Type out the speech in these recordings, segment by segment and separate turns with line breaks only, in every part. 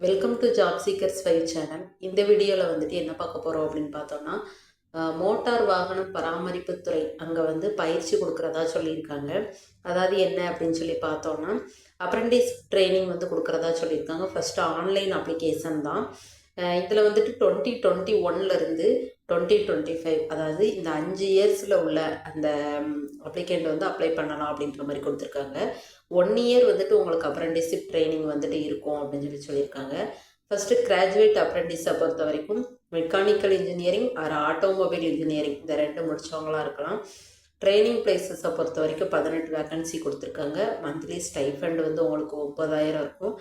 Welcome to job seekers five channel இந்த வீடியோவில் வந்துட்டு என்ன பார்க்க போகிறோம் அப்படின்னு பார்த்தோம்னா மோட்டார் வாகன பராமரிப்புத்துறை அங்கே வந்து பயிற்சி கொடுக்குறதா சொல்லியிருக்காங்க. அதாவது என்ன அப்படின்னு சொல்லி பார்த்தோம்னா அப்ரெண்டிஸ் ட்ரைனிங் வந்து கொடுக்குறதா சொல்லியிருக்காங்க. ஃபஸ்ட்டு ஆன்லைன் அப்ளிகேஷன் தான். இதில் வந்துட்டு டுவெண்ட்டி டுவெண்ட்டி ஒன்லேருந்து டுவெண்ட்டி டுவெண்ட்டி ஃபைவ் அதாவது இந்த அஞ்சு இயர்ஸில் உள்ள அந்த அப்ளிகேண்ட் வந்து அப்ளை பண்ணலாம் அப்படின்ற மாதிரி கொடுத்துருக்காங்க. ஒன் இயர் வந்துட்டு உங்களுக்கு அப்ரெண்டிஸ்ஷிப் ட்ரைனிங் வந்துட்டு இருக்கும் அப்படின்னு சொல்லி சொல்லியிருக்காங்க. ஃபஸ்ட்டு கிராஜுவேட் அப்ரெண்டிஸை பொறுத்த வரைக்கும் mechanical engineering or automobile engineering இந்த ரெண்டு முடிச்சவங்களா இருக்கலாம். ட்ரைனிங் பிளேசஸை பொறுத்த வரைக்கும் பதினெட்டு வேக்கன்சி கொடுத்துருக்காங்க. மந்த்லி ஸ்டைஃபண்ட் வந்து உங்களுக்கு ஒம்பதாயிரம் இருக்கும்.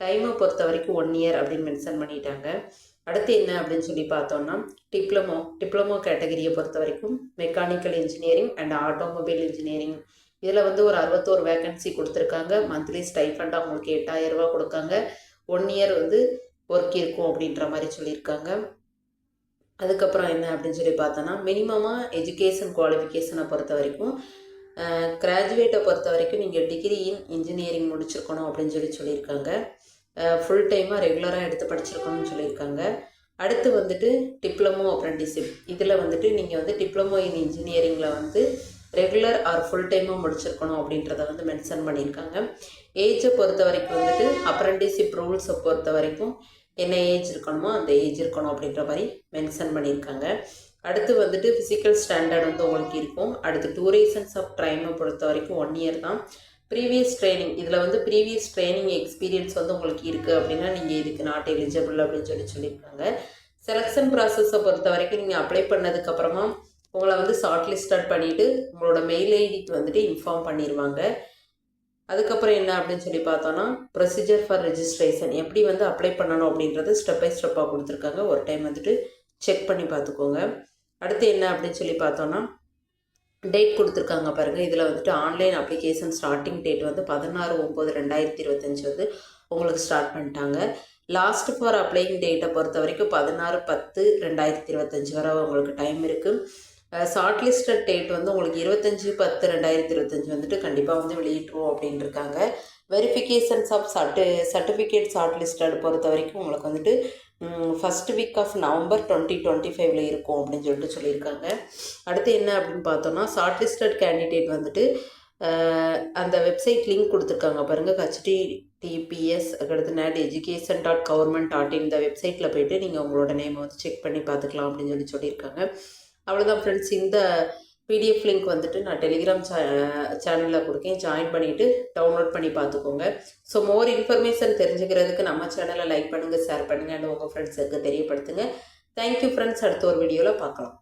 டைமை பொறுத்த வரைக்கும் ஒன் இயர் அப்படின்னு மென்ஷன் பண்ணிட்டாங்க. அடுத்து என்ன அப்படின்னு சொல்லி பார்த்தோம்னா டிப்ளமோ டிப்ளமோ கேட்டகரியை பொறுத்த வரைக்கும் mechanical engineering and automobile engineering இதில் வந்து ஒரு அறுபத்தோரு வேகன்சி கொடுத்துருக்காங்க. மந்த்லி ஸ்டைஃபண்டாக அவங்களுக்கு எட்டாயிரம் ரூபா கொடுக்காங்க. ஒன் இயர் வந்து ஒர்க் இருக்கும் அப்படின்ற மாதிரி சொல்லியிருக்காங்க. அதுக்கப்புறம் என்ன அப்படின்னு சொல்லி பார்த்தோன்னா மினிமமாக எஜுகேஷன் குவாலிஃபிகேஷனை பொறுத்த வரைக்கும் கிராஜுவேட்டை பொறுத்த வரைக்கும் நீங்கள் டிகிரி இன் இன்ஜினியரிங் முடிச்சிருக்கணும் அப்படின்னு சொல்லி சொல்லியிருக்காங்க. ஃபுல் டைமாக ரெகுலராக எடுத்து படிச்சிருக்கணும்னு சொல்லியிருக்காங்க. அடுத்து வந்துட்டு டிப்ளமோ அப்ரெண்டிஸ்ஷிப் இதில் வந்துட்டு நீங்கள் வந்து டிப்ளமோ இன் இன்ஜினியரிங்கில் வந்து ரெகுலர் ஆர் ஃபுல் டைமாக முடிச்சிருக்கணும் அப்படின்றத வந்து மென்ஷன் பண்ணியிருக்காங்க. ஏஜை பொறுத்த வரைக்கும் வந்துட்டு அப்ரெண்டிஸ்ஷிப் ரூல்ஸை பொறுத்த வரைக்கும் என்ன ஏஜ் இருக்கணுமோ அந்த ஏஜ் இருக்கணும் அப்படின்ற மாதிரி மென்ஷன் பண்ணியிருக்காங்க. அடுத்து வந்துட்டு ஃபிசிக்கல் ஸ்டாண்டர்ட் வந்து உங்களுக்கு இருக்கும். அடுத்து டூரேஷன்ஸ் ஆஃப் டைமை பொறுத்த வரைக்கும் ஒன் இயர் தான். ப்ரீவியஸ் ட்ரைனிங் இதில் வந்து ப்ரீவியஸ் ட்ரைனிங் எக்ஸ்பீரியன்ஸ் வந்து உங்களுக்கு இருக்குது அப்படின்னா நீங்கள் இதுக்கு நாட் எலிஜிபிள் அப்படின்னு சொல்லி சொல்லியிருக்காங்க. செலெக்ஷன் ப்ராசஸை பொறுத்த வரைக்கும் நீங்கள் அப்ளை பண்ணதுக்கப்புறமா உங்களை வந்து ஷார்ட் லிஸ்டட் பண்ணிவிட்டு உங்களோட மெயில் ஐடிக்கு வந்துட்டு இன்ஃபார்ம் பண்ணிடுவாங்க அதுக்கப்புறம் என்ன அப்படின்னு சொல்லி பார்த்தோன்னா ப்ரொசீஜர் ஃபார் ரெஜிஸ்ட்ரேஷன் எப்படி வந்து அப்ளை பண்ணணும் அப்படின்றது ஸ்டெப் பை ஸ்டெப்பாக கொடுத்துருக்காங்க. ஒரு டைம் வந்துட்டு செக் பண்ணி பார்த்துக்கோங்க. அடுத்து என்ன அப்படின்னு சொல்லி பார்த்தோன்னா டேட் கொடுத்துருக்காங்க பாருங்கள் இதில் வந்துட்டு ஆன்லைன் அப்ளிகேஷன் ஸ்டார்டிங் டேட் வந்து பதினாறு ஒம்பது ரெண்டாயிரத்தி இருபத்தஞ்சி வந்து உங்களுக்கு ஸ்டார்ட் பண்ணிட்டாங்க. லாஸ்ட் ஃபார் அப்ளைங் டேட்டை பொறுத்த வரைக்கும் பதினாறு பத்து ரெண்டாயிரத்தி இருபத்தஞ்சி வரை உங்களுக்கு டைம் இருக்குது ஷார்ட் லிஸ்டட் டேட் வந்து உங்களுக்கு இருபத்தஞ்சி பத்து ரெண்டாயிரத்தி இருபத்தஞ்சி வந்துட்டு கண்டிப்பாக வந்து வெளியிட்டுருவோம் அப்படின்னு இருக்காங்க வெரிஃபிகேஷன்ஸ் ஆஃப் சர்டி சர்டிஃபிகேட் ஷார்ட் லிஸ்டட் பொறுத்த வரைக்கும் உங்களுக்கு வந்துட்டு first week of November twenty twenty ஃபைவ்ல இருக்கும் அப்படின்னு சொல்லிட்டு சொல்லியிருக்காங்க. அடுத்து என்ன அப்படின்னு பார்த்தோம்னா ஷார்ட் லிஸ்டட் கேண்டிடேட் வந்துட்டு அந்த வெப்சைட் லிங்க் கொடுத்துருக்காங்க பாருங்கள் H T T P S அடுத்து nat education dot government dot இந்த வெப்சைட்டில் போயிட்டு நீங்கள் உங்களோட நேமை வந்து செக் பண்ணி பார்த்துக்கலாம் அப்படின்னு சொல்லி சொல்லியிருக்காங்க. அவ்வளோதான் ஃப்ரெண்ட்ஸ் இந்த பிடிஎஃப் லிங்க் வந்துட்டு நான் டெலிகிராம் சே சேனலில் கொடுக்கேன். ஜாயின் பண்ணிவிட்டு டவுன்லோட் பண்ணி பார்த்துக்கோங்க. ஸோ மோர் இன்ஃபர்மேஷன் தெரிஞ்சுக்கிறதுக்கு நம்ம சேனலை லைக் பண்ணுங்கள் ஷேர் பண்ணுங்கள் அண்ட் உங்கள் ஃப்ரெண்ட்ஸுக்கு தெரியப்படுத்துங்க. தேங்க்யூ ஃப்ரெண்ட்ஸ் அடுத்த ஒரு வீடியோவில் பார்க்கலாம்.